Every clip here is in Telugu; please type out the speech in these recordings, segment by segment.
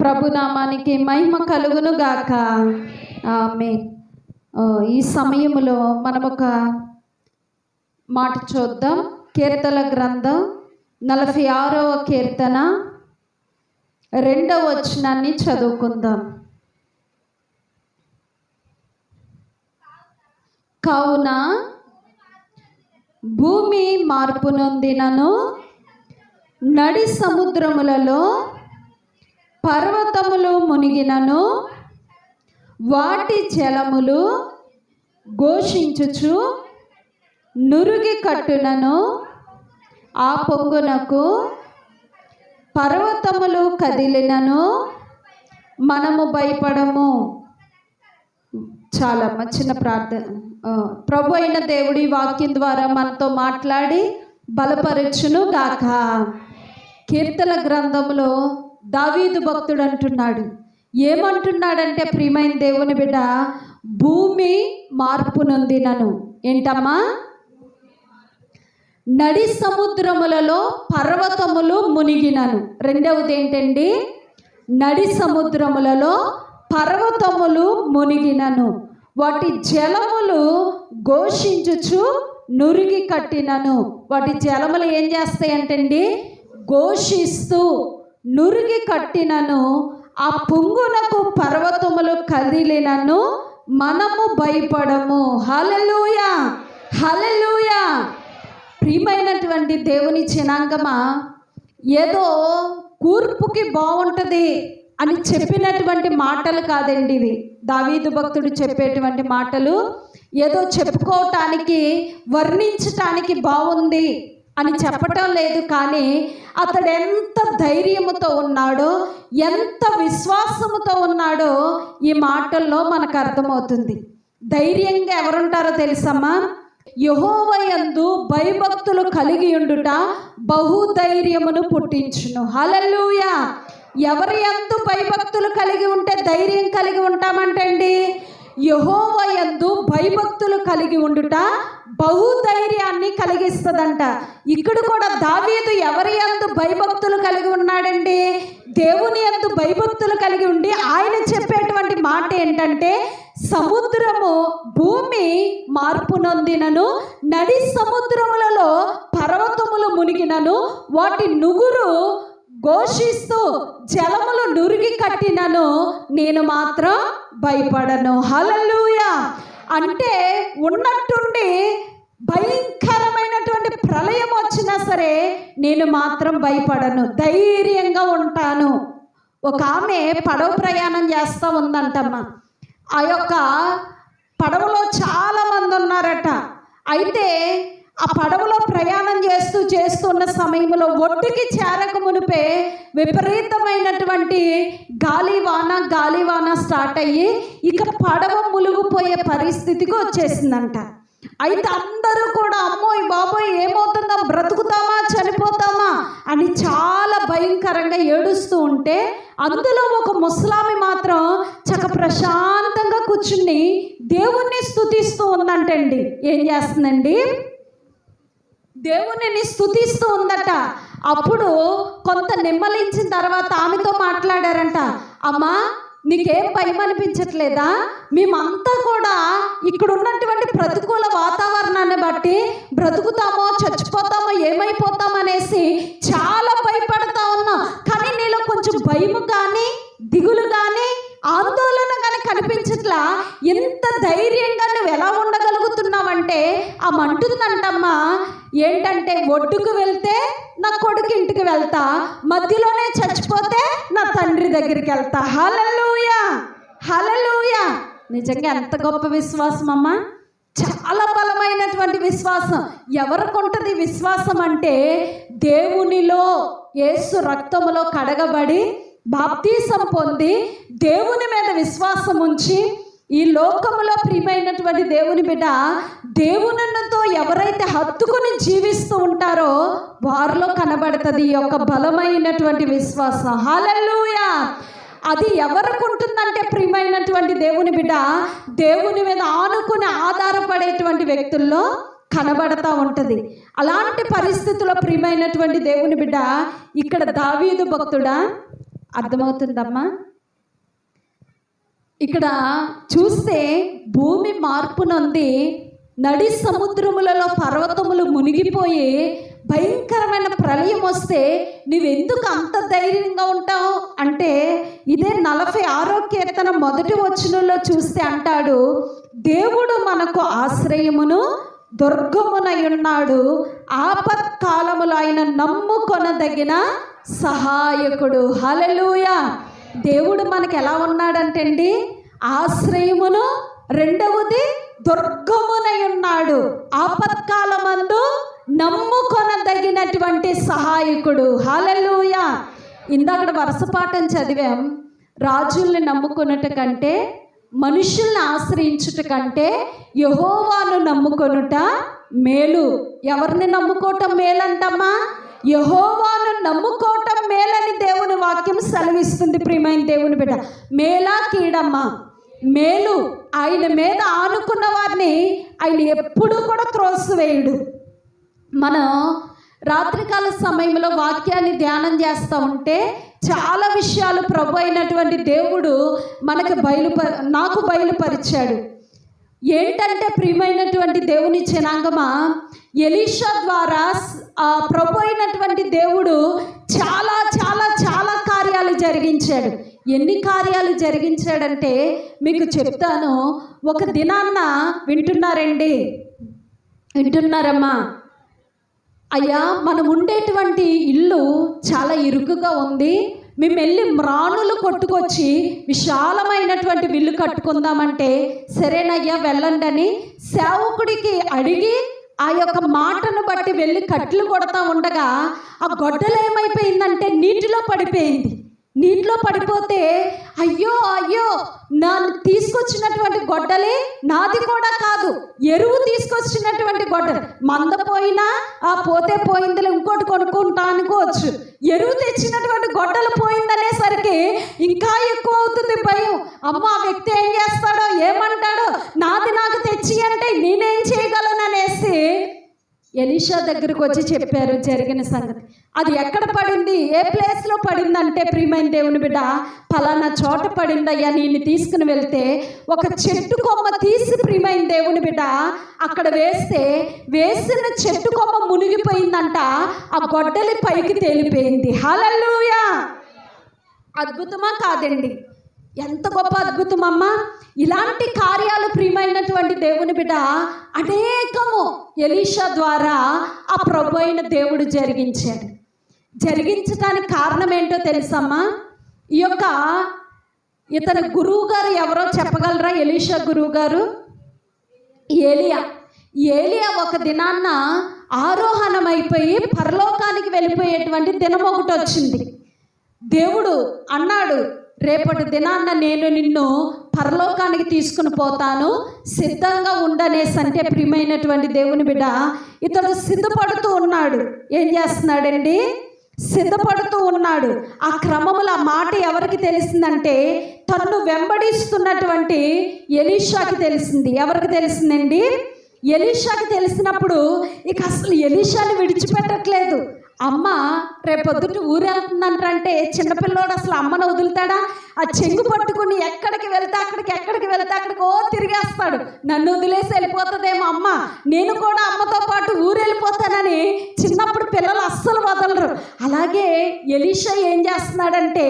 ప్రభునామానికి మహిమ కలుగును గాక. ఆమె ఈ సమయంలో మనం ఒక మాట చూద్దాం. కీర్తన గ్రంథం నలభై ఆరవ కీర్తన రెండవ వచనాన్ని చదువుకుందాం. కావున భూమి మార్పునొందినను నడి సముద్రములలో పర్వతములు మునిగినను వాటి జలములు ఘోషించుచు నురుగి కట్టునను. ఆ పొంగునకు పర్వతములు కదిలినను. మనము భయపడము. చాలా చిన్న ప్రార్థన. ప్రభు అయిన దేవుడి వాక్యం ద్వారా మనతో మాట్లాడి బలపరచును గాక కీర్తన గ్రంథంలో దావీదు భక్తుడు అంటున్నాడు. ఏమంటున్నాడంటే ప్రియమైన దేవుని బిడ్డ భూమి మార్పు నొందినను. ఏంటమ్మా? నడి సముద్రములలో పర్వతములు మునిగినను. రెండవది ఏంటండి? నడి సముద్రములలో పర్వతములు మునిగినను. వాటి జలములు ఘోషించుచు నురిగి కట్టినను. వాటి జలములు ఏం చేస్తాయంటండి? ఘోషిస్తూ నురిగి కట్టినను ఆ పొంగునకు పర్వతములు కదిలినను మనము భయపడము. హలలుయా హలలుయా ప్రియమైనటువంటి దేవుని చినాంగమ ఏదో కూర్పుకి బాగుంటుంది అని చెప్పినటువంటి మాటలు కాదండి ఇవి. దావీదు భక్తుడు చెప్పేటువంటి మాటలు ఏదో చెప్పుకోవటానికి వర్ణించటానికి బాగుంది అని చెప్పటం లేదు కానీ అతడు ఎంత ధైర్యముతో ఉన్నాడో ఎంత విశ్వాసముతో ఉన్నాడో ఈ మాటల్లో మనకు అర్థమవుతుంది. ధైర్యంగా ఎవరుంటారో తెలుసమ్మా? యహోవయందు భయభక్తులు కలిగి ఉండుట బహుధైర్యమును పుట్టించును. హలలుయా ఎవరి యందు భయభక్తులు కలిగి ఉంటే ధైర్యం కలిగి ఉంటామంటండి? యహోవయందు భయభక్తులు కలిగి ఉండుట బహుధైర్యాన్ని కలిగిస్తుందంట. ఇక్కడ కూడా దావీదు ఎవరి ఎందు భయభక్తులు కలిగి ఉన్నాడండి? దేవుని ఎందు భయభక్తులు కలిగి ఉండి ఆయన చెప్పేటువంటి మాట ఏంటంటే సముద్రము భూమి మార్పు నొందినను నడి సముద్రములలో పర్వతములు మునిగినను వాటి నుగురు ఘోషిస్తూ జలములు నురిగి కట్టినను నేను మాత్రం భయపడను. హలలుయా అంటే ఉన్నట్టుండి భయంకరమైనటువంటి ప్రళయం వచ్చినా సరే నేను మాత్రం భయపడను. ధైర్యంగా ఉంటాను. ఒక ఆమె పడవ ప్రయాణం చేస్తూ ఉందంటమ్మా. ఆ యొక్క పడవలో చాలా మంది ఉన్నారట. అయితే ఆ పడవలో ప్రయాణం చేస్తూ చేస్తున్న సమయంలో ఒడ్డుకి చేరక మునిపే విపరీతమైనటువంటి గాలివాన గాలివాన స్టార్ట్ అయ్యి ఇక పడవ ములుగుపోయే పరిస్థితికి వచ్చేసిందంట. అయితే అందరూ కూడా అమ్మోయ్ బాబోయ్ ఏమవుతుందా? బ్రతుకుతామా? చనిపోతామా? అని చాలా భయంకరంగా ఏడుస్తూ ఉంటే అందులో ఒక ముస్లామి మాత్రం చక్క ప్రశాంతంగా కూర్చుని దేవుణ్ణి స్థుతిస్తూ ఉందంటండి. ఏం చేస్తుందండి? దేవునిని స్తుతిస్తూ ఉందట. అప్పుడు కొంత నిమ్మలించిన తర్వాత ఆమెతో మాట్లాడారంట. అమ్మా నీకేం భయం అనిపించట్లేదా? మేమంతా కూడా ఇక్కడ ఉన్నటువంటి ప్రతికూల వాతావరణాన్ని బట్టి బ్రతుకుతామో చచ్చిపోతామో ఏమైపోతామో అనేసి చాలా భయపడతా ఉన్నాం. కానీ నీలో కొంచెం భయము కానీ దిగులు కానీ ఆందోళన కానీ కనిపించట్లా? ఎంత ధైర్యంగా నువ్వు ఎలా ఉండగలుగుతున్నావంటే ఆ మంటుందంటమ్మా ఏంటంటే ఒడ్డుకు వెళ్తే నా కొడుకు ఇంటికి వెళ్తా మధ్యలోనే చచ్చిపోతే నా తండ్రి దగ్గరికి వెళ్తా. హలలుయా హలలుయా నిజంగా ఎంత గొప్ప విశ్వాసం అమ్మా. చాలా బలమైనటువంటి విశ్వాసం. ఎవరికి ఉంటుంది విశ్వాసం అంటే దేవునిలో యేసు రక్తములో కడగబడి బాప్తీసం పొంది దేవుని మీద విశ్వాసం ఉంచి ఈ లోకములో ప్రియమైనటువంటి దేవుని బిడ్డ దేవునితో ఎవరైతే హత్తుకుని జీవిస్తూ ఉంటారో వారిలో కనబడుతుంది ఈ యొక్క బలమైనటువంటి విశ్వాసం. హాలూయా అది ఎవరికి ఉంటుందంటే ప్రియమైనటువంటి దేవుని బిడ్డ దేవుని మీద ఆనుకుని ఆధారపడేటువంటి వ్యక్తుల్లో కనబడతా ఉంటుంది. అలాంటి పరిస్థితుల్లో ప్రియమైనటువంటి దేవుని బిడ్డ ఇక్కడ దావీదు భక్తుడా? అర్థమవుతుందమ్మా? ఇక్కడ చూస్తే భూమి మార్పు నొంది నడి సముద్రములలో పర్వతములు మునిగిపోయి భయంకరమైన ప్రళయం వస్తే నువ్వెందుకు అంత ధైర్యంగా ఉంటావు? అంటే ఇదే నలభై ఆరో కీర్తన మొదటి వచనంలో చూస్తే అంటాడు దేవుడు మనకు ఆశ్రయమును దుర్గమునై ఉన్నాడు ఆయన నమ్ముకొనదగిన సహాయకుడు. హలలుయ దేవుడు మనకి ఎలా ఉన్నాడంటే అండి ఆశ్రయమును రెండవది దుర్గమునై ఉన్నాడు. ఆపత్కాలమందు నమ్ముకొనదగినటువంటి సహాయకుడు. హాలెలూయ ఇందాక వరుసపాఠం చదివాం. రాజుల్ని నమ్ముకున్నట కంటే మనుషుల్ని ఆశ్రయించుట కంటే యహోవాను నమ్ముకొనుట మేలు. ఎవరిని నమ్ముకోవటం మేలంటమ్మా? యహోవాను నమ్ముకోవటం మేలని దేవుని వాక్యం సెలవిస్తుంది ప్రియమైన దేవుని బిడ్డ. మేలా కీడమ్మా. మేలు ఆయన మీద ఆనుకున్న వారిని ఆయన ఎప్పుడూ కూడా త్రోసివేయడు. మనం రాత్రికాల సమయంలో వాక్యాన్ని ధ్యానం చేస్తూ ఉంటే చాలా విషయాలు ప్రభు అయినటువంటి దేవుడు మనకు బయలుప నాకు బయలుపరిచాడు. ఏంటంటే ప్రియమైనటువంటి దేవుని జనాంగమా? ఎలీషా ద్వారా ఆ ప్రభు అయినటువంటి దేవుడు చాలా చాలా చాలా కార్యాలు జరిగించాడు. ఎన్ని కార్యాలు జరిగించాడంటే మీకు చెప్తాను. ఒక దినాన్న వింటున్నారండి. వింటున్నారమ్మా. అయ్యా మనం ఉండేటువంటి ఇల్లు చాలా ఇరుకుగా ఉంది. మేము వెళ్ళి మ్రాణులు కొట్టుకొచ్చి విశాలమైనటువంటి విల్లు కట్టుకుందామంటే సరేనయ్యా వెళ్ళండి అని సేవకుడికి అడిగి ఆ యొక్క మాటను బట్టి వెళ్ళి కట్లు కొడతా ఉండగా ఆ గొడ్డలు ఏమైపోయిందంటే నీటిలో పడిపోయింది. నీటిలో పడిపోతే అయ్యో అయ్యో నన్ను తీసుకొచ్చినటువంటి గొడ్డలే నాది కూడా కాదు. ఎరువు తీసుకొచ్చినటువంటి గొడ్డలు. మంద పోయినా ఆ పోతే పోయిందిలే ఇంకోటి కొనుక్కుంటా అనుకోవచ్చు. ఎరువు తెచ్చినటువంటి గొడ్డలు పోయిందనేసరికి ఇంకా ఎక్కువ అవుతుంది భయం. అమ్మ ఆ వ్యక్తి ఏం చేస్తాడో ఏమంటాడో నాది నాకు తెచ్చి అంటే నేనేం చేయగలను అనేసి ఎలీషా దగ్గరకు వచ్చి చెప్పారు జరిగిన సంగతి. అది ఎక్కడ పడింది? ఏ ప్లేస్లో పడిందంటే ప్రియమైన దేవుని బిడ్డ ఫలానా చోట పడిందయ్యా నేను తీసుకుని వెళ్తే ఒక చెట్టు కొమ్మ తీసి ప్రియమైన దేవుని బిడ్డ అక్కడ వేస్తే వేసిన చెట్టు కొమ్మ మునిగిపోయిందంట ఆ గొడ్డలి పైకి తేలిపోయింది. హలల్లుయా! అద్భుతమా కాదండి. ఎంత గొప్ప అద్భుతం అమ్మా. ఇలాంటి కార్యాలు ప్రియమైనటువంటి దేవుని బిడ్డ అనేకము ఎలీషా ద్వారా ఆ ప్రభు అయిన దేవుడు జరిగించాడు. జరిగించడానికి కారణం ఏంటో తెలుసమ్మా? ఈ యొక్క ఇతని గురువు గారు ఎవరో చెప్పగలరా? ఎలీషా గురువు గారు ఏలియా. ఏలియా ఒక దినాన్న ఆరోహణమైపోయి పరలోకానికి వెళ్ళిపోయేటువంటి దినం ఒకటి వచ్చింది. దేవుడు అన్నాడు రేపటి దినాన్న నేను నిన్ను పరలోకానికి తీసుకుని పోతాను. సిద్ధంగా ఉండనేసి అంటే ప్రియమైనటువంటి దేవుని బిడ్డ ఇతడు సిద్ధపడుతూ ఉన్నాడు. ఏం చేస్తున్నాడండి? సిద్ధపడుతూ ఉన్నాడు. ఆ క్రమముల మాట ఎవరికి తెలిసిందంటే తను వెంబడిస్తున్నటువంటి ఎలీషాకి తెలిసింది. ఎవరికి తెలిసిందండి? ఎలీషాకి తెలిసినప్పుడు ఇక అసలు ఎలీషాని విడిచిపెట్టట్లేదు. అమ్మ రేపొద్దున ఊరెళ్తుందంటే చిన్నపిల్లోడు అసలు అమ్మను వదులుతాడా? ఆ చెంగు పట్టుకుని ఎక్కడికి వెళ్తే అక్కడికి ఎక్కడికి వెళ్తే అక్కడికి ఓ తిరిగేస్తాడు. నన్ను వదిలేసి వెళ్ళిపోతుందేమో అమ్మ. నేను కూడా అమ్మతో పాటు ఊరు వెళ్ళిపోతానని చిన్నప్పుడు పిల్లలు అస్సలు అలాగే ఎలీషా ఏం చేస్తున్నాడంటే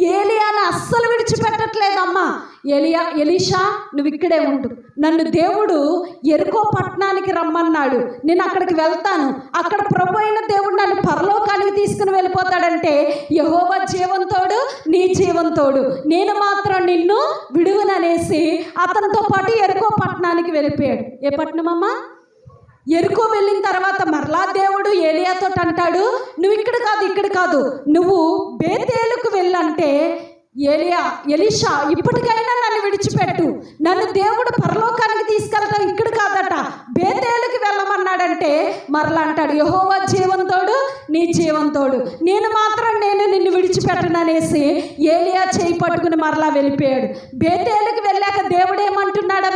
ఏలియాను అస్సలు విడిచిపెట్టట్లేదమ్మా. ఎలియా ఎలీషా నువ్వు ఇక్కడే ఉండు. నన్ను దేవుడు ఎరుకో పట్టణానికి రమ్మన్నాడు. నేను అక్కడికి వెళ్తాను. అక్కడ ప్రభు అయిన దేవుడు నన్ను పరలోకానికి తీసుకుని వెళ్ళిపోతాడంటే యహోవ జీవంతోడు నీ జీవంతోడు నేను మాత్రం నిన్ను విడువననేసి అతనితో పాటు ఎరుకో పట్టణానికి వెళ్ళిపోయాడు. ఏ పట్టణమమ్మా? ఎరుకో వెళ్ళిన తర్వాత మరలా దేవుడు ఏలియాతో అంటాడు నువ్వు ఇక్కడ కాదు ఇక్కడ కాదు. నువ్వు బేతేలుకు వెళ్ళంటే ఏలియా ఎలిషా ఇప్పటికైనా నన్ను విడిచిపెట్టు. నన్ను దేవుడు పరలోకానికి తీసుకెళ్తాను ఇక్కడ కాదట. బేతేలుకి వెళ్ళమన్నాడంటే మరలా అంటాడు యహోవా జీవంతోడు నీ జీవంతోడు నేను మాత్రం నేను నిన్ను విడిచిపెట్టననేసి ఏలియా చేయి పట్టుకుని మరలా వెళ్ళిపోయాడు. బేతేలుకి వెళ్ళాక దేవుడు ఏమంటున్నాడు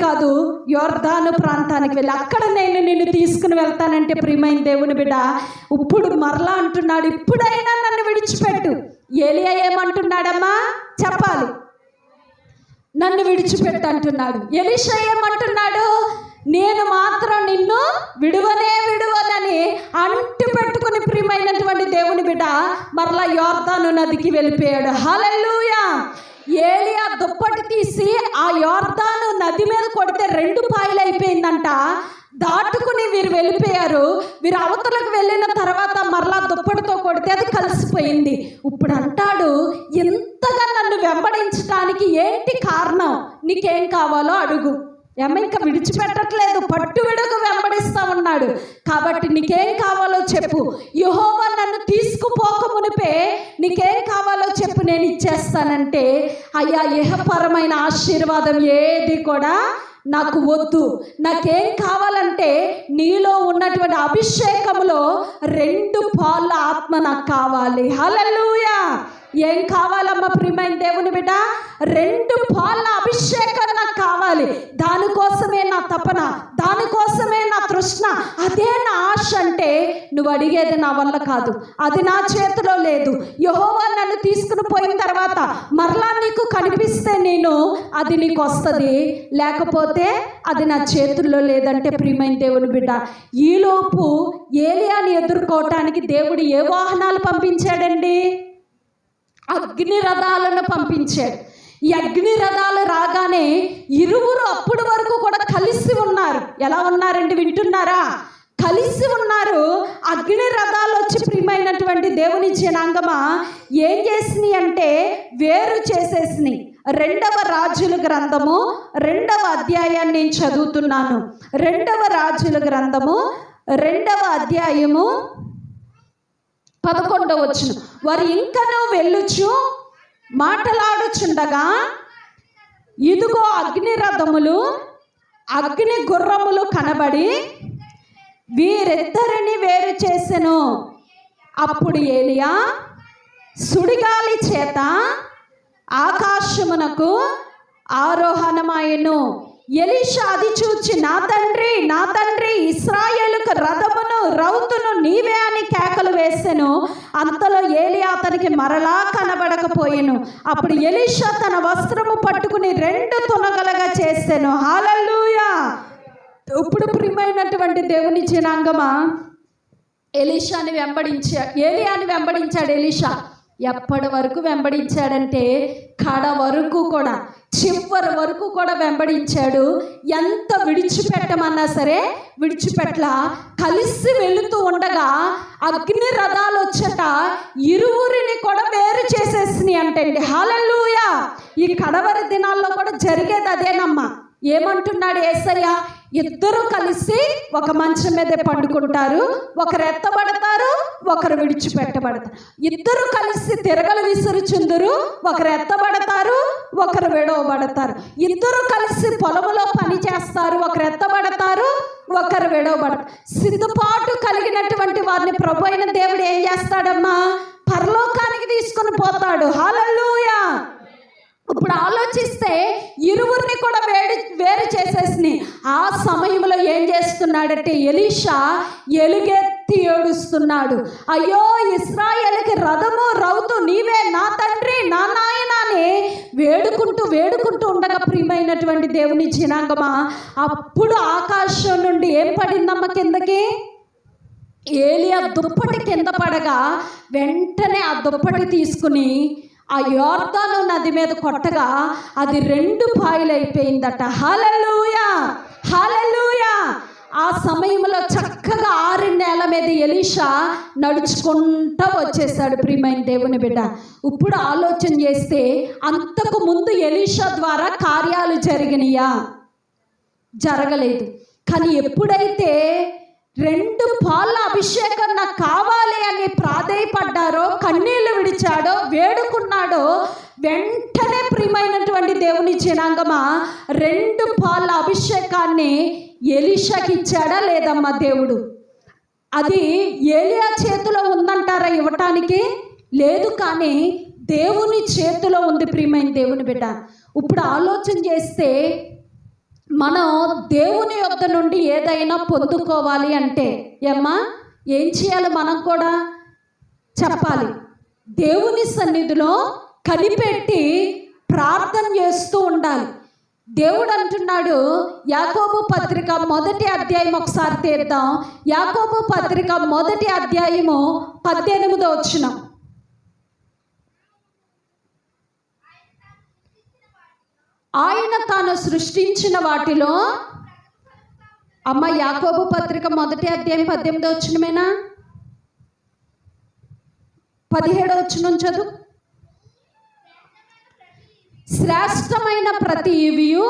కాదు యోర్ధాను ప్రాంతానికి వెళ్ళి అక్కడ నేను నిన్ను తీసుకుని వెళ్తానంటే ప్రియమైన దేవుని బిడ్డ ఇప్పుడు మరలా అంటున్నాడు ఇప్పుడైనా నన్ను విడిచిపెట్టు. ఏలియా ఏమంటున్నాడమ్మా? చెప్పాలి. నన్ను విడిచిపెట్టు అంటున్నాడు. ఎలిషా ఏమంటున్నాడు? నేను మాత్రం నిన్ను విడువనే విడువనని అంటు పెట్టుకుని ప్రియమైనటువంటి దేవుని బిడ్డ మరలా యోర్ధాను నదికి వెళ్ళిపోయాడు. హల్లెలూయా! ఏలియా దుప్పటి తీసి ఆ యోర్దాను నది మీద కొడితే రెండు పాయలు అయిపోయిందంట దాటుకుని వీరు వెళ్ళిపోయారు. వీరు అవతలకు వెళ్ళిన తర్వాత మరలా దుప్పటితో కొడితే అది కలిసిపోయింది. ఇప్పుడు అంటాడు ఎంతగా నన్ను వెంబడించడానికి ఏంటి కారణం? నీకేం కావాలో అడుగు. ఎమ్మ ఇంకా విడిచిపెట్టట్లేదు. పట్టు విడుగు వెంబడిస్తా ఉన్నాడు కాబట్టి నీకేం కావాలో చెప్పు. యహోవా నన్ను తీసుకుపోక మునిపే నీకేం నేను ఇచ్చేస్తానంటే అయ్యా యహపరమైన ఆశీర్వాదం ఏది కూడా నాకు వద్దు. నాకేం కావాలంటే నీలో ఉన్నటువంటి అభిషేకములో రెండు పాళ్ళ ఆత్మ నాకు కావాలి. హలలుయా ఏం కావాలమ్మా ప్రియమైన దేవుని బిడ్డ? రెండు పాళ్ళ అభిషేకం నాకు కావాలి. దానికోసమే నా తపన దానికోసమే నా తృష్ణ అదే నా ఆశ అంటే నువ్వు అడిగేది నా వల్ల కాదు. అది నా చేతిలో లేదు. యహోవా నన్ను తీసుకుని పోయిన తర్వాత మరలా నీకు కనిపిస్తే నేను అది నీకు వస్తుంది. లేకపోతే అది నా చేతుల్లో లేదంటే ప్రియమైన దేవుని బిడ్డ ఈలోపు ఏలియాని ఎదుర్కోవటానికి దేవుడు ఏ వాహనాలు పంపించాడండి? అగ్ని రథాలను పంపించాడు. ఈ అగ్ని రథాలు రాగానే ఇరువురు అప్పటి వరకు కూడా కలిసి ఉన్నారు. ఎలా ఉన్నారండి? వింటున్నారా? కలిసి ఉన్నారు. అగ్ని రథాలు వచ్చి ప్రియమైనటువంటి దేవుని జనాంగమా ఏం చేసినాయి అంటే వేరు చేసేసినాయి. రెండవ రాజుల గ్రంథము రెండవ అధ్యాయాన్ని నేను చదువుతున్నాను. రెండవ రాజుల గ్రంథము రెండవ అధ్యాయము పదకొండవ వచ్చిన వారు ఇంకనూ వెళ్ళుచు మాటలాడుచుండగా ఇదిగో అగ్ని రథములు అగ్ని గుర్రములు కనబడి వీరిద్దరిని వేరు చేసెను. అప్పుడు ఏలియా సుడిగాలి చేత ఆకాశమునకు ఆరోహణమాయను. ఎలీషా అది చూచి నా తండ్రి నా తండ్రి ఇస్రాయేలుకు రథమును రౌతును నీవే అని కేకలు వేసెను. అంతలో ఏలి అతనికి మరలా కనబడకపోయాను. అప్పుడు ఎలీషా తన వస్త్రము పట్టుకుని రెండు తునగలగా చేసెను. హాలూయా ఇప్పుడు ప్రియమైనటువంటి దేవుని జనాంగమా? ఎలీషాని వెంబడించా ఏలియాని వెంబడించాడు ఎలీషా. ఎప్పటి వరకు వెంబడించాడంటే కడ వరకు కూడా. చివరి వరకు కూడా వెంబడించాడు. ఎంత విడిచిపెట్టమన్నా సరే విడిచిపెట్ల. కలిసి వెళుతూ ఉండగా అగ్ని రథాలు వచ్చట. ఇరువురిని కూడా వేరు చేసేసినాయి అంటే హాలూయా ఈ కడవరి దినాల్లో కూడా జరిగేది అదేనమ్మా. ఏమంటున్నాడు ఏసయ్య? ఇద్దరు కలిసి ఒక మంచం మీదే పండుకుంటారు ఒకరు ఎత్తబడతారు ఒకరు విడిచిపెట్టబడతారు. ఇద్దరు కలిసి తిరగలు విసురుచుందురు ఒకరు ఎత్తబడతారు ఒకరు విడవబడతారు. ఇద్దరు కలిసి పొలములో పని చేస్తారు ఒకరు ఎత్తబడతారు ఒకరు విడవబడతారు. సిద్ధపాటు కలిగినటువంటి వారిని ప్రభు అయిన దేవుడు ఏం చేస్తాడమ్మా? పరలోకానికి తీసుకుని పోతాడు. హాలూయా ఇప్పుడు ఆలోచిస్తే ఇరువురిని కూడా వేడి వేరు చేసేసి ఆ సమయంలో ఏం చేస్తున్నాడంటే ఎలీషా ఎలుగెత్తి ఏడుస్తున్నాడు. అయ్యో ఇస్రాయేల్కి రథము రౌతు నీవే నా తండ్రి నా నాయన అని వేడుకుంటూ వేడుకుంటూ ఉండగా ప్రియమైనటువంటి దేవుని జనాంగమా అప్పుడు ఆకాశం నుండి ఏం పడిందమ్మ కిందకి? ఏలియా దుప్పటి కింద పడగా వెంటనే ఆ దుప్పటి తీసుకుని ఆ యోర్దాను నది మీద కొట్టగా అది రెండు పాయలైపోయిందట. హలలుయా హలలుయా ఆ సమయంలో చక్కగా ఆరు నెలల మీద ఎలీషా నడుచుకుంటా వచ్చేసాడు ప్రియమైన దేవుని బిడ్డ ఇప్పుడు ఆలోచన చేస్తే అంతకు ముందు ఎలీషా ద్వారా కార్యాలు జరిగినాయా? జరగలేదు. కానీ ఎప్పుడైతే రెండు పాల అభిషేకం నాకు కావాలి అని ప్రాధేయపడ్డారో కన్ను విడిచాడో వేడుకున్నాడో వెంటనే ప్రియమైనటువంటి దేవుని రెండు పాల అభిషేకాన్ని ఎలీషాకి ఇచ్చాడా లేదమ్మా దేవుడు? అది ఏలియా చేతిలో ఉందంటారా ఇవ్వటానికి? లేదు కానీ దేవుని చేతిలో ఉంది ప్రియమైన దేవుని బిడ్డ. ఇప్పుడు ఆలోచన చేస్తే మనం దేవుని యొద్ద నుండి ఏదైనా పొందుకోవాలి అంటే ఏమ్మా? ఏం చేయాలి మనం కూడా? చెప్పాలి. దేవుని సన్నిధిలో కనిపెట్టి ప్రార్థన చేస్తూ ఉండాలి. దేవుడు అంటున్నాడు యాకోబు పత్రిక మొదటి అధ్యాయం ఒకసారి తీద్దాం. యాకోబు పత్రిక మొదటి అధ్యాయము పద్దెనిమిదో వచ్చిన ఆయన తాను సృష్టించిన వాటిలో అమ్మ యాకోబు పత్రిక మొదటి అధ్యాయం పద్దెనిమిదో వచ్చినమేనా పదిహేడో వచ్చిన చదువు. శ్రేష్టమైన ప్రతి ఇవియు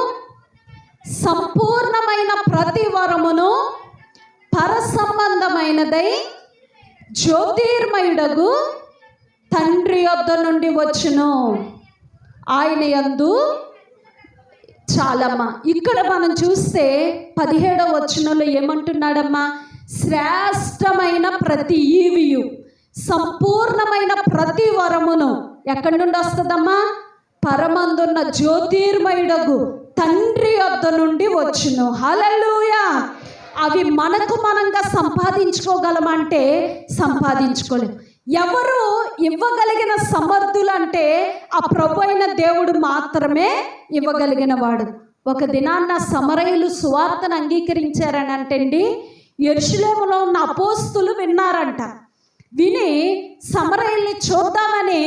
సంపూర్ణమైన ప్రతి వరమును పరసంబంధమైనదై జ్యోతిర్మయుడగు తండ్రి యొద్ద నుండి వచ్చును. ఆయన యందు చాలమ్మా. ఇక్కడ మనం చూస్తే పదిహేడవ వచనంలో ఏమంటున్నాడమ్మా? శ్రేష్టమైన ప్రతి ఈవియు సంపూర్ణమైన ప్రతి వరమును. ఎక్కడి నుండి వస్తుందమ్మా? పరమందున్న జ్యోతిర్మయుడగు తండ్రి వద్ద నుండి వచ్చును. హలలుయా అవి మనకు మనంగా సంపాదించుకోగలమంటే సంపాదించుకోలేము ఎవరు ఇవ్వగలిగిన సమర్థులు అంటే ఆ ప్రభు అయిన దేవుడు మాత్రమే ఇవ్వగలిగిన వాడు. ఒక దినాన్న సమరయులు సువార్తను అంగీకరించారని అంటండి ఎరుషులేములో ఉన్న అపోస్తులు విన్నారంట. విని సమరయుల్ని చూద్దామని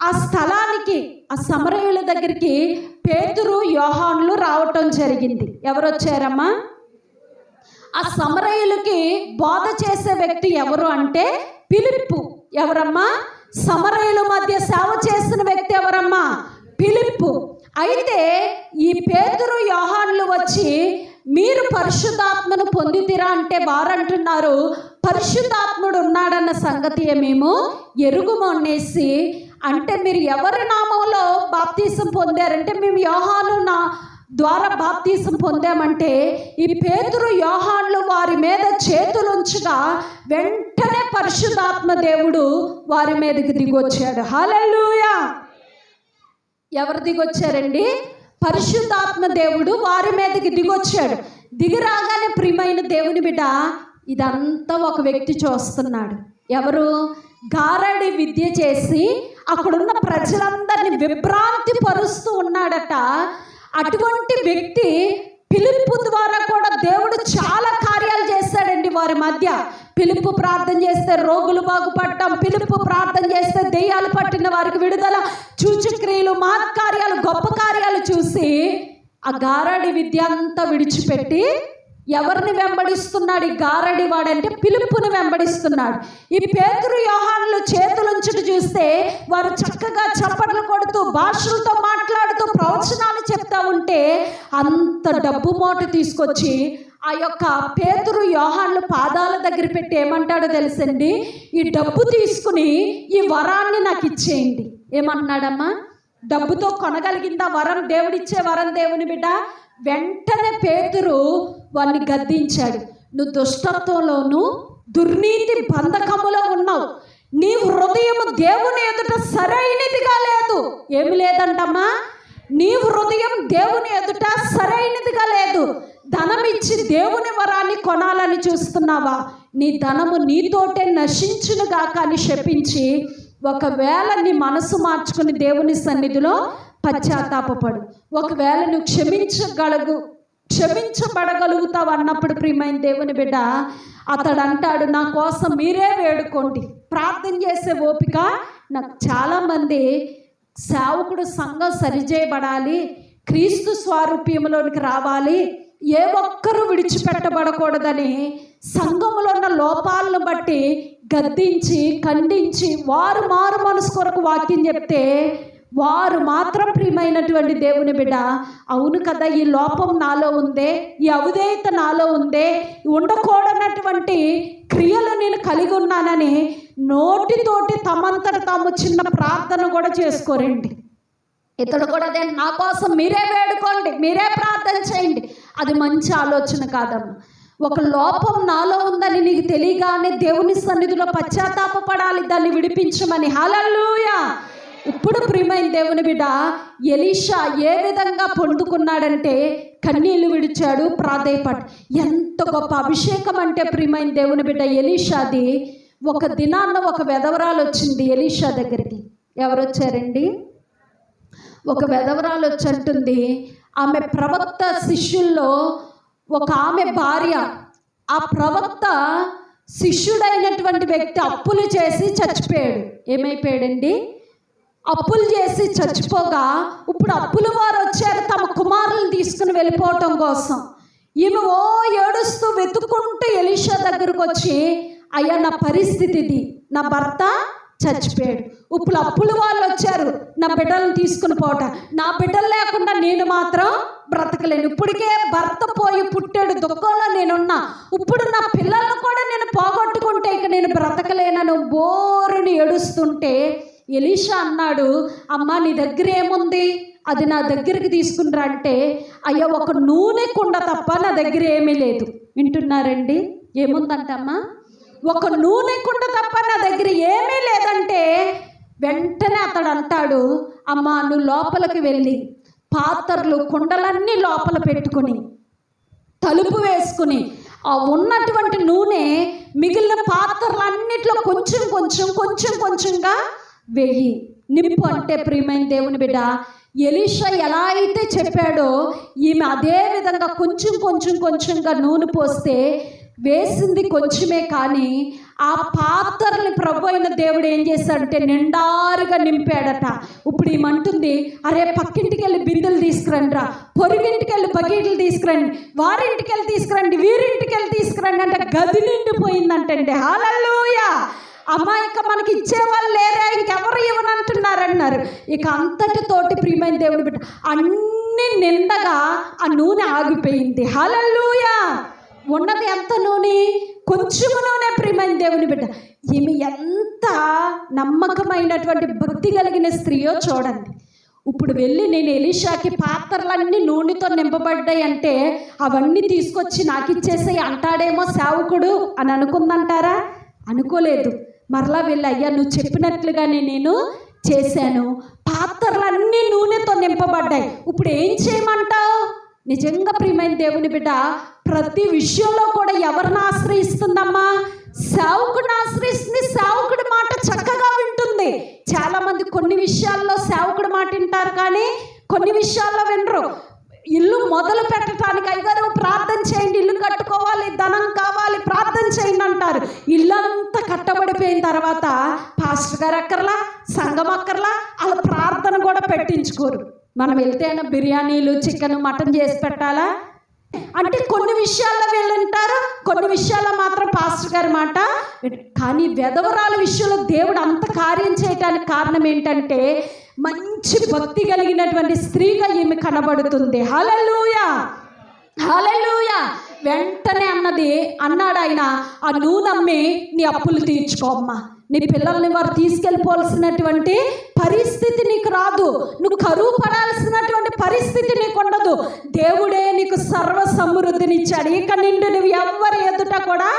ఆ స్థలానికి ఆ సమరయుల దగ్గరికి పేతురు యోహాన్లు రావటం జరిగింది. ఎవరు వచ్చారమ్మా ఆ సమరయులకి బోధ చేసే వ్యక్తి ఎవరు అంటే పిలుపు ఎవరమ్మా? సమరయుల మధ్య సేవ చేసిన వ్యక్తి ఎవరమ్మా? పిలుపు అయితే ఈ పేతురు యోహాన్లు వచ్చి మీరు పరిశుద్ధాత్మను పొందితిరా అంటే వారంటున్నారు పరిశుద్ధాత్ముడు ఉన్నాడన్న సంగతి మేము ఎరుగుమొన్నేసి అంటే మీరు ఎవరి నామంలో బాప్తీసం పొందారంటే మేము యోహాను నా ద్వారా బాప్తీసం పొందామంటే ఈ పేతురు యోహాన్లు వారి మీద చేతులుంచగా వెంటనే పరిశుద్ధాత్మ దేవుడు వారి మీదకి దిగొచ్చాడు. హల్లెలూయా! ఎవరు దిగొచ్చారండి? పరిశుద్ధాత్మ దేవుడు వారి మీదకి దిగొచ్చాడు. దిగిరాగానే ప్రియమైన దేవుని బిడ్డ ఇదంతా ఒక వ్యక్తి చూస్తున్నాడు. ఎవరు? గారడి విద్య చేసి అక్కడున్న ప్రజలందరినీ విభ్రాంతి పరుస్తూ ఉన్నాడట. అటువంటి వ్యక్తి పిలుపు ద్వారా కూడా దేవుడు చాలా కార్యాలు చేస్తాడండి వారి మధ్య. పిలుపు ప్రార్థన చేస్తే రోగులు బాగుపడటం పిలుపు ప్రార్థన చేస్తే దెయ్యాలు పట్టిన వారికి విడుదల చూచుక్రియలు కార్యాలు గొప్ప కార్యాలు చూసి ఆ గారడి విద్య అంతా విడిచిపెట్టి ఎవరిని వెంబడిస్తున్నాడు? ఈ గారడి వాడంటే పిలుపుని వెంబడిస్తున్నాడు. ఈ పేతురు యోహానులు చేతులుంచుడు చూస్తే వారు చక్కగా చప్పట్లు కొడుతూ భాషలతో మాట్లాడుతూ ప్రవచనాలు చెప్తా ఉంటే అంత డబ్బు మూట తీసుకొచ్చి ఆ యొక్క పేతురు యోహాన్లు పాదాల దగ్గర పెట్టి ఏమంటాడో తెలుసండి? ఈ డబ్బు తీసుకుని ఈ వరాన్ని నాకు ఇచ్చేయండి. ఏమంటున్నాడమ్మా? డబ్బుతో కొనగలిగిందా వరం? దేవుడిచ్చే వరం దేవుని బిడ్డ? వెంటనే పేతురు వాడిని గద్దించాడు. నువ్వు దుష్టత్వంలోను దుర్నీతి బంధకములో ఉన్నావు. నీ హృదయం దేవుని ఎదుట సరైనదిగా లేదు. ఏమి లేదంటమ్మా నీ హృదయం దేవుని ఎదుట సరైనదిగా లేదు. ధనం ఇచ్చి దేవుని వరాన్ని కొనాలని చూస్తున్నావా? నీ ధనము నీతోటే నశించునుగా కానీ శపించి ఒకవేళ నీ మనసు మార్చుకుని దేవుని సన్నిధిలో పశ్చాత్తాపడు ఒకవేళ నువ్వు క్షమించగలగు క్షమించబడగలుగుతావు అన్నప్పుడు ప్రియమైన దేవుని బిడ్డ అతడు అంటాడు నా కోసం మీరే వేడుకోండి. ప్రార్థన చేసే ఓపిక నాకు చాలామంది సేవకుడు సంఘం సరిచేయబడాలి క్రీస్తు స్వారూప్యంలోనికి రావాలి ఏ ఒక్కరూ విడిచిపెట్టబడకూడదని సంఘములో ఉన్న లోపాలను బట్టి గద్దించి ఖండించి వారు మారు మనసు కొరకు వాక్యం చెప్తే వారు మాత్రం ప్రియమైనటువంటి దేవుని బిడ్డ. అవును కదా ఈ లోపం నాలో ఉందే ఈ అవిధేయత నాలో ఉందే ఉండకూడనటువంటి క్రియలు నేను కలిగి ఉన్నానని నోటితోటి తమంతట తాము చిన్న ప్రార్థన కూడా చేసుకోరండి. ఇతడు కూడా అదే నా కోసం మీరే వేడుకోండి మీరే ప్రార్థన చేయండి. అది మంచి ఆలోచన కాదమ్మ. ఒక లోపం నాలో ఉందని నీకు తెలియగానే దేవుని సన్నిధిలో పశ్చాత్తాపపడాలి దాన్ని విడిపించమని. హలల్లుయా! ఇప్పుడు ప్రియమైన దేవుని బిడ్డ ఎలీషా ఏ విధంగా పొందుకున్నాడంటే కన్నీళ్ళు విడిచాడు ప్రాధేయపడ్ ఎంత గొప్ప అభిషేకం అంటే ప్రియమైన దేవుని బిడ్డ ఎలీషాది ఒక దినాన్న ఒక వెధవరాలు వచ్చింది ఎలీషా దగ్గరికి. ఎవరు వచ్చారండి ఒక వెధవరాలు వచ్చి అంటుంది ఆమె ప్రవక్త శిష్యుల్లో ఒక ఆమె భార్య ఆ ప్రవక్త శిష్యుడైనటువంటి వ్యక్తి అప్పులు చేసి చచ్చిపోయాడు. ఏమైపోయాడండి? అప్పులు చేసి చచ్చిపోగా ఇప్పుడు అప్పుల వారు వచ్చారు తమ కుమారులను తీసుకుని వెళ్ళిపోవటం కోసం. ఈమె ఓ ఏడుస్తూ వెతుక్కుంటూ ఎలీషా దగ్గరకు వచ్చి అయ్యా నా పరిస్థితి ఇది. నా భర్త చచ్చిపోయాడు. ఇప్పుడు అప్పుల వాళ్ళు వచ్చారు నా బిడ్డలను తీసుకుని పోట నా బిడ్డలు లేకుండా నేను మాత్రం బ్రతకలేను. ఇప్పటికే భర్త పోయి పుట్టాడు దుఃఖంలో నేనున్నా. ఇప్పుడు నా పిల్లలను కూడా నేను పోగొట్టుకుంటే ఇక నేను బ్రతకలేనను బోరుని ఏడుస్తుంటే ఎలీషా అన్నాడు అమ్మా నీ దగ్గర ఏముంది? అది నా దగ్గరికి తీసుకునిరా. అంటే అయ్యా ఒక నూనె కుండ తప్ప నా దగ్గర ఏమీ లేదు. వింటున్నారండి? ఏముందంటమ్మా ఒక నూనె కుండ తప్ప నా దగ్గర ఏమీ లేదంటే వెంటనే అతడు అంటాడు అమ్మా నువ్వు లోపలికి వెళ్ళి పాత్రలు కుండలన్నీ లోపల పెట్టుకుని తలుపు వేసుకుని ఆ ఉన్నటువంటి నూనె మిగిలిన పాత్రలన్నిట్లో కొంచెం కొంచెం కొంచెం కొంచెంగా వెయ్యి. నింపు అంటే ప్రియమైన దేవుని బిడ్డ ఎలీషా ఎలా అయితే చెప్పాడో ఈమె అదే విధంగా కొంచెం కొంచెం కొంచెంగా నూనె పోస్తే వేసింది కొంచెమే కానీ ఆ పాత్రని ప్రభు అయిన దేవుడు ఏం చేశాడంటే నిండారుగా నింపాడట. ఇప్పుడు ఏమంటుంది అరే పక్కింటికి వెళ్ళి బిందెలు తీసుకురండి రా పొరుగింటికి వెళ్ళి బకెట్లు తీసుకురండి వారింటికి వెళ్ళి తీసుకురండి వీరింటికి వెళ్ళి తీసుకురండి అంటే గది నిండిపోయిందంటండి. హాలూయా అమ్మా ఇక మనకి ఇచ్చేవాళ్ళు లేరా ఇంకెవరు ఇవ్వనంటున్నారన్నారు ఇక అంతటి తోటి ప్రియమైన దేవుడు బిడ్డ అన్ని నిండగా ఆ నూనె ఆగిపోయింది. హలల్లుయా! ఉన్నది ఎంత నూనె? కొంచెము నూనె ప్రియమైన దేవుని బిడ్డ. ఈమె ఎంత నమ్మకమైనటువంటి భక్తి కలిగిన స్త్రీయో చూడండి. ఇప్పుడు వెళ్ళి నేను ఎలీషాకి పాత్రలన్నీ నూనెతో నింపబడ్డాయి అంటే అవన్నీ తీసుకొచ్చి నాకు ఇచ్చేసాయి అంటాడేమో సేవకుడు అని అనుకుందంటారా? అనుకోలేదు. మరలా వెళ్ళి అయ్యా నువ్వు చెప్పినట్లుగానే నేను చేశాను. పాత్రలన్నీ నూనెతో నింపబడ్డాయి. ఇప్పుడు ఏం చేయమంటావు? నిజంగా ప్రియమైన దేవుని బిడ్డ ప్రతి విషయంలో కూడా ఎవరిని ఆశ్రయిస్తుందమ్మా? సేవకుడిని ఆశ్రయిస్తుంది. సేవకుడి మాట చక్కగా వింటుంది. చాలామంది కొన్ని విషయాల్లో సేవకుడి మాట వింటారు కానీ కొన్ని విషయాల్లో వినరు. ఇల్లు మొదలు పెట్టడానికి అయ్యారు ప్రార్థన చేయండి ఇల్లు కట్టుకోవాలి ధనం కావాలి ప్రార్థన చేయండి అంటారు. ఇల్లంతా కట్టబడిపోయిన తర్వాత పాస్టర్ గారు అక్కర్లా సంఘం అక్కర్లా వాళ్ళ ప్రార్థన కూడా పెట్టించుకోరు. మనం వెళ్తే బిర్యానీలు చికెన్ మటన్ చేసి పెట్టాలా? అంటే కొన్ని విషయాల్లో వీళ్ళంటారు కొన్ని విషయాల్లో మాత్రం పాస్టర్ గారి మాట కానీ వెధవరాల విషయంలో దేవుడు అంత కార్యం చేయటానికి కారణం ఏంటంటే మంచి భక్తి కలిగినటువంటి స్త్రీగా ఈమె కనబడుతుంది. హలలుయా హలలుయా వెంటనే అన్నది అన్నాడు ఆయన ఆ నూనమ్మి నీ అప్పులు తీర్చుకోమ్మా నీ పిల్లల్ని వారు తీసుకెళ్ళిపోవాల్సినటువంటి పరిస్థితి నీకు రాదు. నువ్వు కరువు పడాల్సినటువంటి పరిస్థితి నీకు ఉండదు. దేవుడే నీకు సర్వ సమృద్ధినిచ్చాడు ఇక నిండు నువ్వు ఎవ్వరి ఎదుట కూడా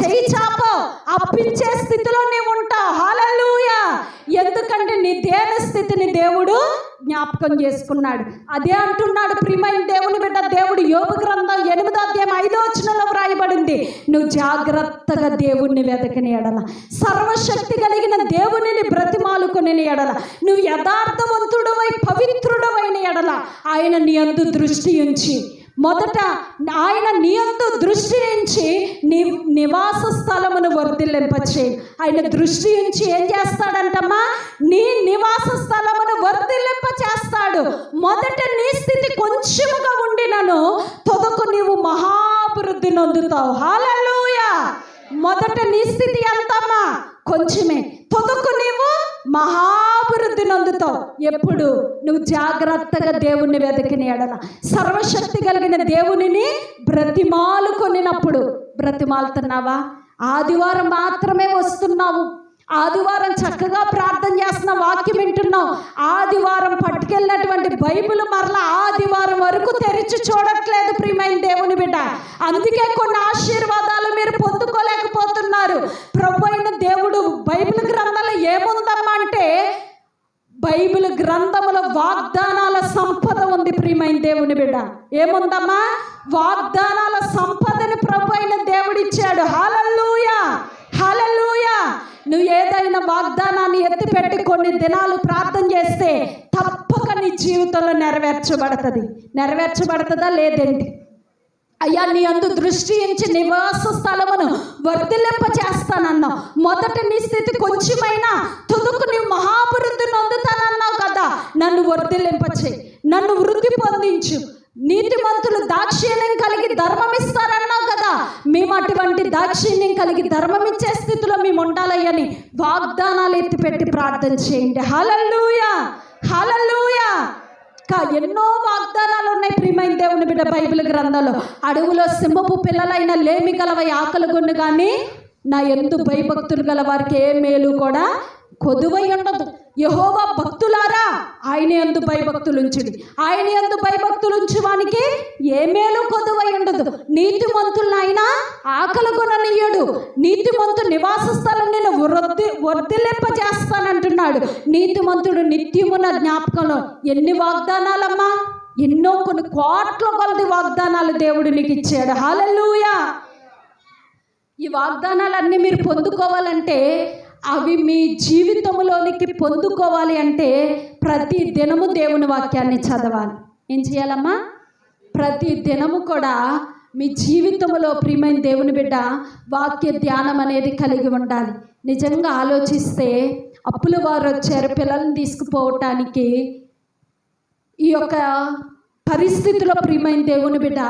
చేయి చాపో. అప్పించే స్థితిలో నీవు ఉంటావు. హాలూయా ఎందుకంటే నీ దేన స్థితిని దేవుడు జ్ఞాపకం చేసుకున్నాడు. అదే అంటున్నాడు ప్రియమైన దేవుని బిడ్డ దేవుడు యోగ గ్రంథం ఎనిమిదో అధ్యాయం ఐదో వచనంలో వ్రాయబడింది. నువ్వు జాగ్రత్తగా దేవుణ్ణి వెతకని ఎడల. సర్వశక్తి కలిగిన దేవునిని బ్రతిమాలుకుని ఎడల. నువ్వు యథార్థవంతుడవై పవిత్రుడవైన ఎడల. ఆయన నీ అందు దృష్టి ఉంచి మొదట ఆయన నీయందు దృష్టి నుంచి నీ నివాస స్థలమును వర్ధిల్లింపచే ఆయన దృష్టి నుంచి ఏం చేస్తాడంటమ్మా? నీ నివాస స్థలమును వర్ధిల్లింప చేస్తాడు మొదట నీ స్థితి కొంచెముగా ఉండినను తొదకు నీవు మహాభివృద్ధి నొందుతావు. హాలూయా మొదట నీ స్థితి ఎంతమ్మా? కొంచెమే. తొదకు నీవు మహా మహాభివృద్ధి నొందుతావు ఎప్పుడు? నువ్వు జాగ్రత్తగా దేవుణ్ణి వెతికిన ఎడల. సర్వశక్తి కలిగిన దేవునిని బ్రతిమాలు కొనినప్పుడు. బ్రతిమాలుతున్నావా ఆదివారం మాత్రమే వస్తున్నావు. ఆదివారం చక్కగా ప్రార్థన చేస్తున్న వాక్యం వింటున్నావు. ఆదివారం పట్టుకెళ్ళినటువంటి బైబిల్ మరలా ఆదివారం వరకు తెరిచి చూడట్లేదు ప్రియమైన దేవుని బిడ్డ. అందుకే కొన్ని ఆశీర్వాదాలు మీరు పొందుకోలేకపోతున్నారు. ప్రభు అయిన దేవుడు బైబిల్ గ్రంథంలో ఏముందమ్మా అంటే బైబిల్ గ్రంథముల వాగ్దానాల సంపద ఉంది ప్రియమైన దేవుని బిడ్డ. ఏముందమ్మా? వాగ్దానాల సంపదని ప్రభు అయిన దేవుడిచ్చాడు. హలల్లుయా! హలల్లుయా! నువ్వు ఏదైనా వాగ్దానాన్ని ఎత్తిపెట్టి కొన్ని దినాలు ప్రార్థన చేస్తే తప్పక నీ జీవితంలో నెరవేర్చబడుతుంది. నెరవేర్చబడుతుందా? లేదేంటి అయ్యా నీ అందు దృష్టి ఉంచి నివాస స్థలమును వర్ధిల్లింప చేస్తానన్నావు మొదట నీ స్థితి కొంచెమైనా తుదుకు నీ మహాభివృద్ధి నొందుతానన్నావు కదా. నన్ను వర్ధిల్లింప చేయి నన్ను వృద్ధి పొందించు. నీతిమంతులు దాక్షిణ్యం కలిగి ధర్మం ఇస్తారన్నావు కదా. మేము అటువంటి దాక్షిణ్యం కలిగి ధర్మం ఇచ్చే స్థితిలో మేము ఉండాలయ్యని వాగ్దానాలు ఎత్తిపెట్టి ప్రార్థన చేయండి. హలల్లుయా! హలల్లుయా! ఇంకా ఎన్నో వాగ్దానాలు ఉన్నాయి ప్రియమైన దేవుని బిడ్డ బైబిల్ గ్రంథంలో. అడవులో సింహపు పిల్లలైన లేమి గలవై ఆకలి గొన్ను కానీ నా ఎందు భయభక్తులు గల వారికి ఏ మేలు కూడా కొదువై ఉండదు. యహోవా భక్తులారా ఆయన ఎందు భయభక్తులుంచుడి ఆయన ఎందు భయభక్తులు ఉంచువానికి ఏ మేలు కొదువై ఉండదు. నీతిమంతులను ఆయన ఆకలి కొననీయుడు. నీతిమంతు నివాస స్థలం నేను వృద్ధి వర్ధిల్లింపజేస్తానంటున్నాడు. నీతిమంతుడు నిత్యమున జ్ఞాపకంలో ఎన్ని వాగ్దానాలమ్మా? ఎన్నో కొన్ని కోట్ల కొలది వాగ్దానాలు దేవుడు నీకు ఇచ్చాడు హాలూయా ఈ వాగ్దానాలన్నీ మీరు పొందుకోవాలంటే అవి మీ జీవితంలోనికి పొందుకోవాలి అంటే ప్రతి దినము దేవుని వాక్యాన్ని చదవాలి. ఏం చేయాలమ్మా? ప్రతి దినము కూడా మీ జీవితంలో ప్రియమైన దేవుని బిడ్డ వాక్య ధ్యానం అనేది కలిగి ఉండాలి. నిజంగా ఆలోచిస్తే అప్పుల వారు వచ్చారు పిల్లల్ని తీసుకుపోవటానికి. ఈ యొక్క పరిస్థితిలో ప్రియమైన దేవుని బిడ్డ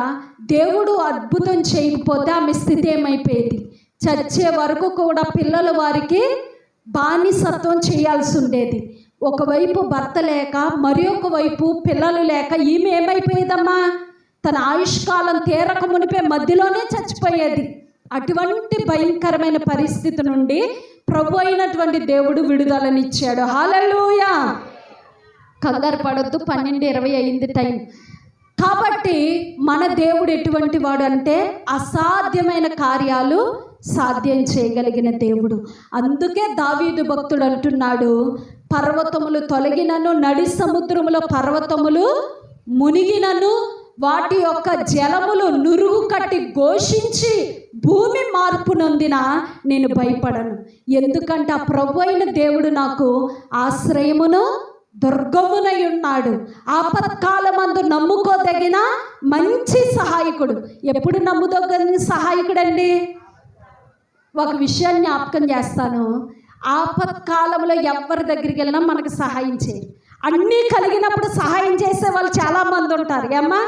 దేవుడు అద్భుతం చేయకపోతే ఆమె స్థితి ఏమైపోయేది? చచ్చే వరకు కూడా పిల్లల వారికి బానిసత్వం చేయాల్సి ఉండేది. ఒకవైపు భర్త లేక మరి వైపు పిల్లలు లేక ఈమె ఏమైపోయేదమ్మా? తన ఆయుష్కాలం తీరక మునిపే మధ్యలోనే చచ్చిపోయేది. అటువంటి భయంకరమైన పరిస్థితి నుండి ప్రభు అయినటువంటి దేవుడు విడుదలనిచ్చాడు. హాలూయా కంగారు పడొద్దు పన్నెండు ఇరవై అయింది టైం. కాబట్టి మన దేవుడు ఎటువంటి వాడు అంటే అసాధ్యమైన కార్యాలు సాధ్యం చేయగలిగిన దేవుడు. అందుకే దావీదు భక్తుడు అంటున్నాడు పర్వతములు తొలగినను నడి సముద్రములో పర్వతములు మునిగినను వాటి యొక్క జలములు నురుగు కట్టి ఘోషించి భూమి మార్పు నొందిన నేను భయపడను. ఎందుకంటే ఆ ప్రభు అయిన దేవుడు నాకు ఆశ్రయమును దుర్గమునై ఉన్నాడు. ఆపత్కాలమందు నమ్ముకోదగిన మంచి సహాయకుడు. ఎప్పుడు నమ్ముదగిన సహాయకుడండి? ఒక విషయాన్ని జ్ఞాపకం చేస్తాను. ఆపత్కాలంలో ఎవరి దగ్గరికి వెళ్ళినా మనకు సహాయం చేయరు అన్నీ కలిగినప్పుడు సహాయం చేసే వాళ్ళు చాలామంది ఉంటారు. ఏమ్మా?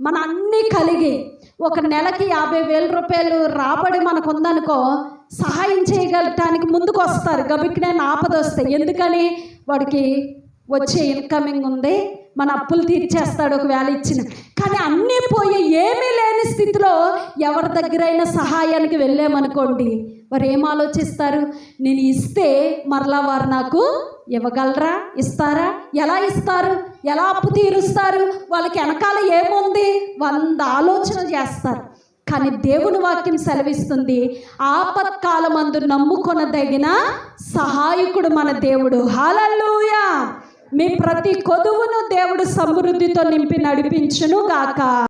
మన అన్నీ కలిగి ఒక నెలకి యాభై వేల రూపాయలు రాబడి మనకు ఉందనుకో సహాయం చేయగలటానికి ముందుకు వస్తారు. గబికి నేను ఆపద వస్తాయి ఎందుకని? వాడికి వచ్చే ఇన్కమింగ్ ఉంది. మన అప్పులు తీర్చేస్తాడు ఒకవేళ ఇచ్చిన. కానీ అన్నీ పోయి ఏమీ లేని స్థితిలో ఎవరి దగ్గరైనా సహాయానికి వెళ్ళామనుకోండి వారు ఏం ఆలోచిస్తారు? నేను ఇస్తే మరలా వారు నాకు ఇవ్వగలరా? ఇస్తారా? ఎలా ఇస్తారు? ఎలా అప్పు తీరుస్తారు? వాళ్ళకి వెనకాల ఏముంది? వంద ఆలోచన చేస్తారు. కానీ దేవుని వాక్యం సెలవిస్తుంది ఆపత్కాలమందు నమ్ముకొనదగిన సహాయకుడు మన దేవుడు. హాలూయా మీ ప్రతి కొదువును దేవుడు సమృద్ధితో నింపి నడిపించును గాక.